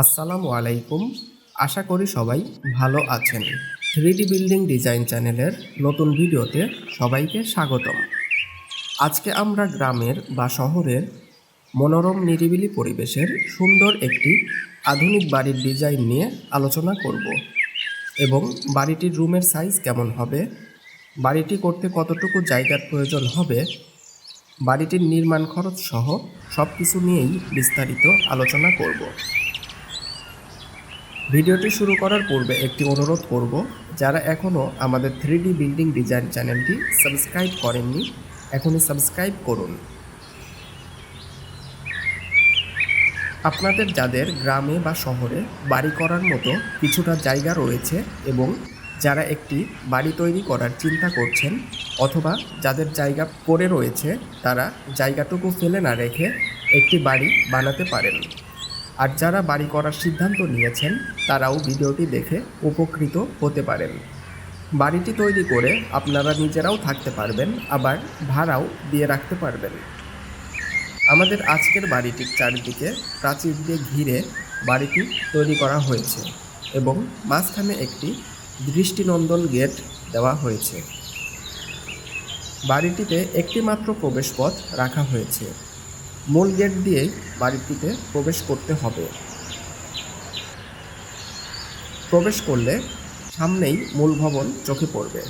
আসসালামু আলাইকুম। আশা করি সবাই ভালো আছেন। থ্রিডি বিল্ডিং ডিজাইন চ্যানেলের নতুন ভিডিওতে সবাইকে স্বাগতম। আজকে আমরা গ্রামের বা শহরের মনোরম নিরিবিলি পরিবেশের সুন্দর একটি আধুনিক বাড়ির ডিজাইন নিয়ে আলোচনা করব এবং বাড়িটির রুমের সাইজ কেমন হবে, বাড়িটি করতে কতটুকু জায়গার প্রয়োজন হবে, বাড়িটির নির্মাণ খরচ সহ সব কিছু নিয়েই বিস্তারিত আলোচনা করব। ভিডিওটি শুরু করার পূর্বে একটি অনুরোধ করব, যারা এখনও আমাদের থ্রিডি বিল্ডিং ডিজাইন চ্যানেলটি সাবস্ক্রাইব করেননি, এখনই সাবস্ক্রাইব করুন। আপনাদের যাদের গ্রামে বা শহরে বাড়ি করার মতো কিছুটা জায়গা রয়েছে এবং যারা একটি বাড়ি তৈরি করার চিন্তা করছেন অথবা যাদের জায়গা পড়ে রয়েছে, তারা জায়গাটুকু ফেলে না রেখে একটি বাড়ি বানাতে পারেন। আর যারা বাড়ি করার সিদ্ধান্ত নিয়েছেন, তারাও ভিডিওটি দেখে উপকৃত হতে পারেন। বাড়িটি তৈরি করে আপনারা নিজেরাও থাকতে পারবেন, আবার ভাড়াও দিয়ে রাখতে পারবেন। আমাদের আজকের বাড়িটির চারিদিকে প্রাচীর দিয়ে ঘিরে বাড়িটি তৈরি করা হয়েছে এবং মাঝখানে একটি দৃষ্টিনন্দন গেট দেওয়া হয়েছে। বাড়িটিতে একটি মাত্র প্রবেশপথ রাখা হয়েছে। মূল গেট দিয়েই বাড়িটিতে প্রবেশ করতে হবে। প্রবেশ করলে সামনেই মূল ভবন চোখে পড়বে।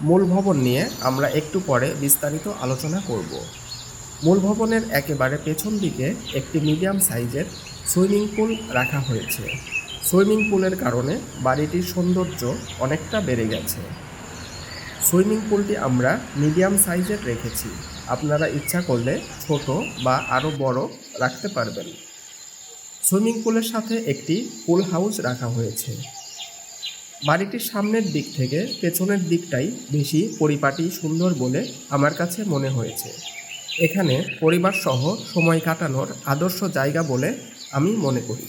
মূল ভবন নিয়ে আমরা একটু পরে বিস্তারিত আলোচনা করব। মূল ভবনের একেবারে পেছন দিকে একটি মিডিয়াম সাইজের সুইমিং পুল রাখা হয়েছে। সুইমিং পুলের কারণে বাড়িটির সৌন্দর্য অনেকটা বেড়ে গেছে। সুইমিং পুলটি আমরা মিডিয়াম সাইজের রেখেছি। আপনারা ইচ্ছা করলে ছোট বা আরও বড় রাখতে পারবেন। সুইমিং পুলের সাথে একটি পুল হাউস রাখা হয়েছে। বাড়িটির সামনের দিক থেকে পেছনের দিকটাই বেশি পরিপাটি সুন্দর বলে আমার কাছে মনে হয়েছে। এখানে পরিবার সহ সময় কাটানোর আদর্শ জায়গা বলে আমি মনে করি।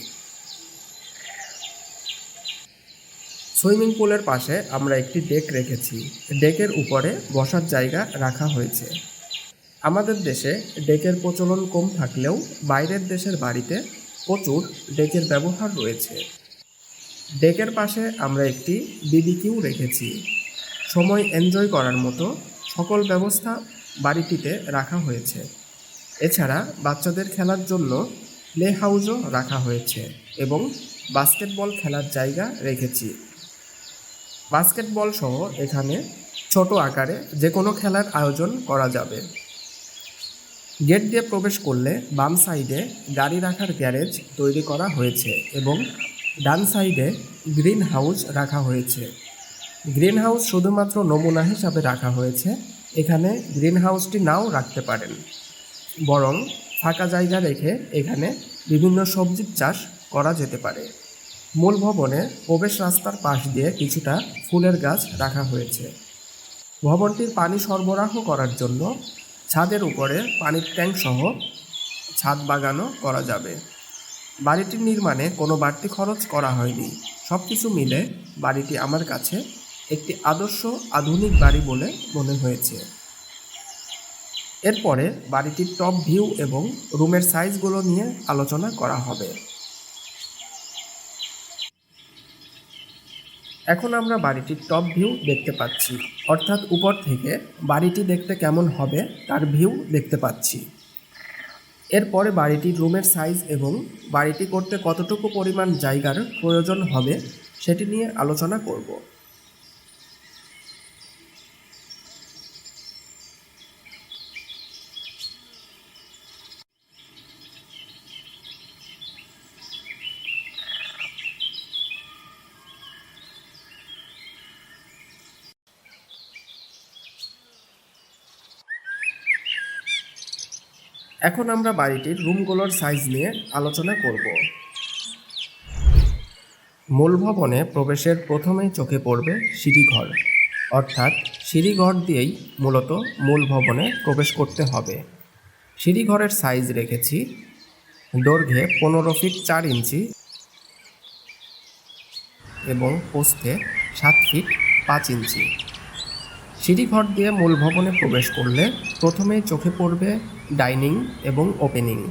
সুইমিং পুলের পাশে আমরা একটি ডেক রেখেছি। ডেকের উপরে বসার জায়গা রাখা হয়েছে। আমাদের দেশে ডেকের প্রচলন কম থাকলেও বাইরের দেশের বাড়িতে প্রচুর ডেকের ব্যবহার রয়েছে। ডেকের পাশে আমরা একটি বিবিকিউ রেখেছি। সময় এনজয় করার মতো সকল ব্যবস্থা বাড়িটিতে রাখা হয়েছে। এছাড়া বাচ্চাদের খেলার জন্য প্লে হাউসও রাখা হয়েছে এবং বাস্কেটবল খেলার জায়গা রেখেছি। বাস্কেটবল সহ এখানে ছোট আকারে যে কোনো খেলার আয়োজন করা যাবে। গেট দিয়ে প্রবেশ করলে বাম সাইডে গাড়ি রাখার গ্যারেজ তৈরি করা হয়েছে এবং ডান সাইডে গ্রিন হাউস রাখা হয়েছে। গ্রিন হাউস শুধুমাত্র নমুনা হিসাবে রাখা হয়েছে। এখানে গ্রিন হাউসটি নাও রাখতে পারেন। বরং ফাঁকা জায়গা রেখে এখানে বিভিন্ন সবজির চাষ করা যেতে পারে। মূল ভবনে প্রবেশ রাস্তার পাশ দিয়ে কিছুটা ফুলের গাছ রাখা হয়েছে। ভবনটির পানি সরবরাহ করার জন্য ছাদের উপরে পানির ট্যাঙ্ক সহ ছাদ বাগানও করা যাবে। বাড়িটির নির্মাণে কোনো বাড়তি খরচ করা হয়নি। সব কিছু মিলে বাড়িটি আমার কাছে একটি আদর্শ আধুনিক বাড়ি বলে মনে হয়েছে। এরপরে বাড়িটির টপ ভিউ এবং রুমের সাইজগুলো নিয়ে আলোচনা করা হবে। এখন আমরা বাড়িটির টপ ভিউ দেখতে পাচ্ছি। অর্থাৎ উপর থেকে বাড়িটি দেখতে কেমন হবে তার ভিউ দেখতে পাচ্ছি। এরপরে বাড়িটির রুমের সাইজ এবং বাড়িটি করতে কতটুকু পরিমাণ জায়গার প্রয়োজন হবে সেটি নিয়ে আলোচনা করব। এখন আমরা বাড়িটির রুমগুলোর সাইজ নিয়ে আলোচনা করব। মূল ভবনে প্রবেশের প্রথমেই চোখে পড়বে সিঁড়িঘর। অর্থাৎ সিঁড়িঘর দিয়েই মূলত মূল ভবনে প্রবেশ করতে হবে। সিঁড়িঘরের সাইজ রেখেছি। দৈর্ঘ্যে পনেরো ফিট চার ইঞ্চি এবং পোস্তে সাত ফিট পাঁচ ইঞ্চি। সিঁড়িঘর দিয়ে মূল ভবনে প্রবেশ করলে প্রথমেই চোখে পড়বে ডাইনিং এবং ওপেনিং।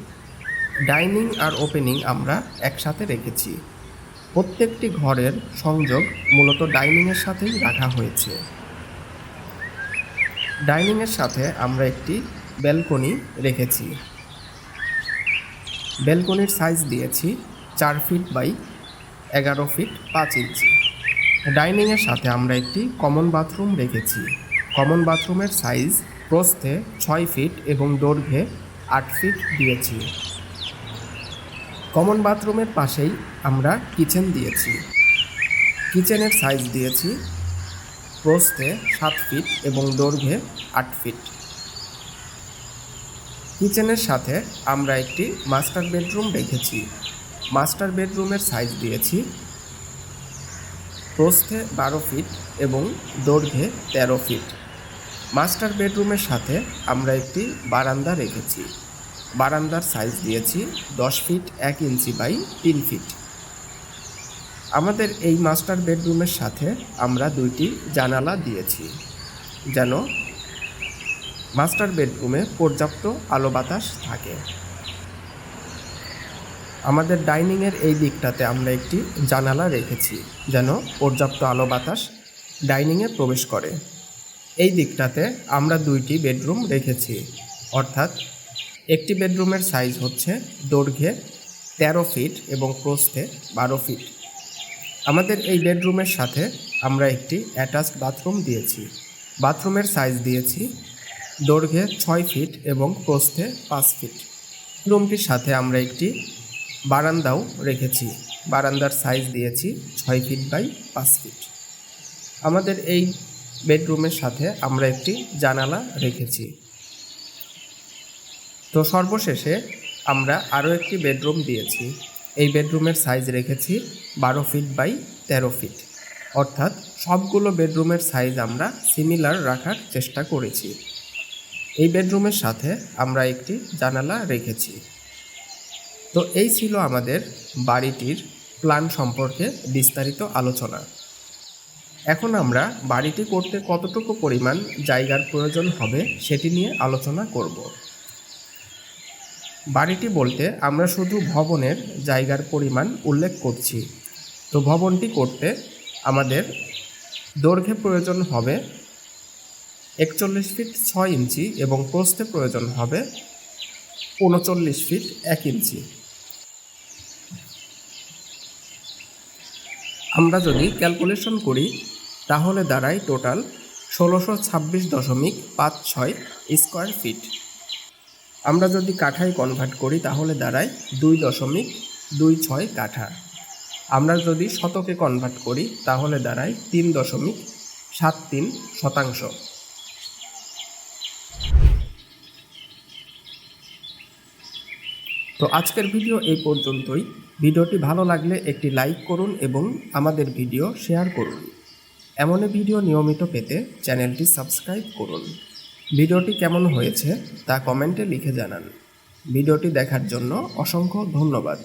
ডাইনিং আর ওপেনিং আমরা একসাথে রেখেছি। প্রত্যেকটি ঘরের সংযোগ মূলত ডাইনিংয়ের সাথেই রাখা হয়েছে। ডাইনিংয়ের সাথে আমরা একটি ব্যালকনি রেখেছি। ব্যালকনির সাইজ দিয়েছি চার ফিট বাই এগারো ফিট পাঁচ ইঞ্চি। ডাইনিংয়ের সাথে আমরা একটি কমন বাথরুম রেখেছি। কমন বাথরুমের সাইজ প্রস্থে ছয় ফিট এবং দৈর্ঘ্যে আট ফিট দিয়েছি। কমন বাথরুমের পাশেই আমরা কিচেন দিয়েছি। কিচেনের সাইজ দিয়েছি প্রস্থে সাত ফিট এবং দৈর্ঘ্যে আট ফিট। কিচেনের সাথে আমরা একটি মাস্টার বেডরুম রেখেছি। মাস্টার বেডরুমের সাইজ দিয়েছি প্রস্থে বারো ফিট এবং দৈর্ঘ্যে তেরো ফিট। মাস্টার বেডরুমের সাথে আমরা একটি বারান্দা রেখেছি। বারান্দার সাইজ দিয়েছি দশ ফিট এক ইঞ্চি বাই তিন ফিট আমাদের এই মাস্টার বেডরুমের সাথে আমরা দুইটি জানালা দিয়েছি, যেন মাস্টার বেডরুমে পর্যাপ্ত আলো বাতাস থাকে। আমাদের ডাইনিংয়ের এই দিকটাতে আমরা একটি জানালা রেখেছি, যেন পর্যাপ্ত আলো বাতাস ডাইনিংয়ে প্রবেশ করে। এই দিকটাতে আমরা দুইটি বেডরুম রেখেছি। অর্থাৎ একটি বেডরুমের সাইজ হচ্ছে দৈর্ঘ্যে তেরো ফিট এবং প্রস্থে বারো ফিট। আমাদের এই বেডরুমের সাথে আমরা একটি অ্যাটাচড বাথরুম দিয়েছি। বাথরুমের সাইজ দিয়েছি দৈর্ঘ্যে ছয় ফিট এবং প্রস্থে পাঁচ ফিট। রুমটির সাথে আমরা একটি বারান্দাও রেখেছি। বারান্দার সাইজ দিয়েছি ছয় ফিট বাই পাঁচ ফিট। আমাদের এই বেডরুমের সাথে আমরা একটি জানালা রেখেছি। তো সর্বশেষে আমরা আরও একটি বেডরুম দিয়েছি। এই বেডরুমের সাইজ রেখেছি বারো ফিট বাই তেরো ফিট। অর্থাৎ সবগুলো বেডরুমের সাইজ আমরা সিমিলার রাখার চেষ্টা করেছি। এই বেডরুমের সাথে আমরা একটি জানালা রেখেছি। তো এই ছিল আমাদের বাড়িটির প্ল্যান সম্পর্কে বিস্তারিত আলোচনা। এখন আমরা বাড়িটি করতে কতটুকু পরিমাণ জায়গার প্রয়োজন হবে সেটি নিয়ে আলোচনা করব। বাড়িটি বলতে আমরা শুধু ভবনের জায়গার পরিমাণ উল্লেখ করছি। তো ভবনটি করতে আমাদের দৈর্ঘ্যে প্রয়োজন হবে একচল্লিশ ফিট ছয় ইঞ্চি এবং প্রস্থে প্রয়োজন হবে উনচল্লিশ ফিট এক ইঞ্চি। আমরা যদি ক্যালকুলেশন করি তাহলে দাঁড়ায় টোটাল ষোলোশো ছাব্বিশ দশমিক পাঁচ ছয় স্কোয়ার ফিট। আমরা যদি কাঠায় কনভার্ট করি, তাহলে দাঁড়ায় দুই দশমিক দুই ছয় কাঠা। আমরা যদি শতকে কনভার্ট করি, তাহলে দাঁড়ায় তিন দশমিক সাত তিন শতাংশ। তো আজকের ভিডিও এই পর্যন্তই। ভিডিওটি ভালো লাগলে একটি লাইক করুন এবং আমাদের ভিডিও শেয়ার করুন। এমনই ভিডিও নিয়মিত পেতে চ্যানেলটি সাবস্ক্রাইব করুন। ভিডিওটি কেমন হয়েছে তা কমেন্টে লিখে জানান। ভিডিওটি দেখার জন্য অসংখ্য ধন্যবাদ।